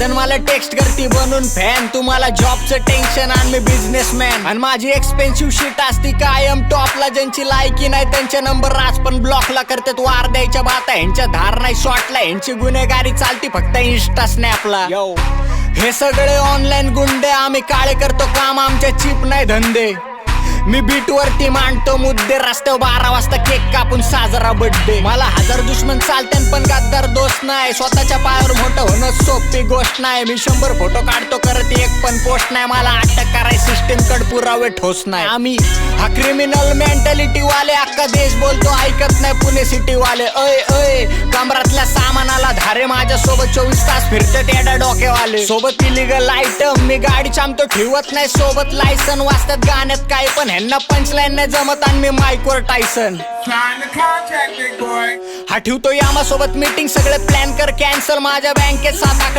दादन मला टेक्स्ट करती बनून. फॅन तुम्हाला जॉबचं टेन्शन आणि मी बिझनेसमॅन आणि माझी एक्सपेन्सिव्ह शीट असती कायम टॉपला ज्यांची लायकी नाही त्यांचे नंबर राज पण ब्लॉकला करतात. वार द्यायच्या बाता ह्यांच्या धार नाही शॉटला ह्यांची गुन्हेगारी चालती फक्त इंस्टा स्नॅपला हे सगळे ऑनलाईन गुंडे आम्ही काळे करतो काम आमच्या चिप नाही धंदे. मी बीट वरती मांडतो मुद्दे रस्त्यावर बारा वाजता केक कापून साजरा बर्थडे मला हजार दुश्मन चालते पण गद्दार दोष नाही. स्वतःच्या पायावर मोठं होणं सोपी गोष्ट नाही. मी शंभर फोटो काढतो करत एक पण पोस्ट नाही. मला अटक करायची सिस्टीम कड पुरावे ठोस नाही. आम्ही हा क्रिमिनल मेंटॅलिटी वाले अख्खा देश बोलतो ऐकत नाही पुणे सिटी वाले. अय अय कमरातल्या सामानाला धारे माझ्या सोबत चोवीस तास फिरतात येडा डोकेवाले सोबत इलिगल आयटम मी गाडी चामतो ठेवत नाही सोबत लायसन वाचतात गाण्यात काय पण. ह्यांना पंचलाईन नाही जमत आणि मी माईकवर टायसन. हा ठेवतो यामा सोबत मीटिंग सगळे प्लॅन कर कॅन्सल माझ्या बँकेत सात आकडे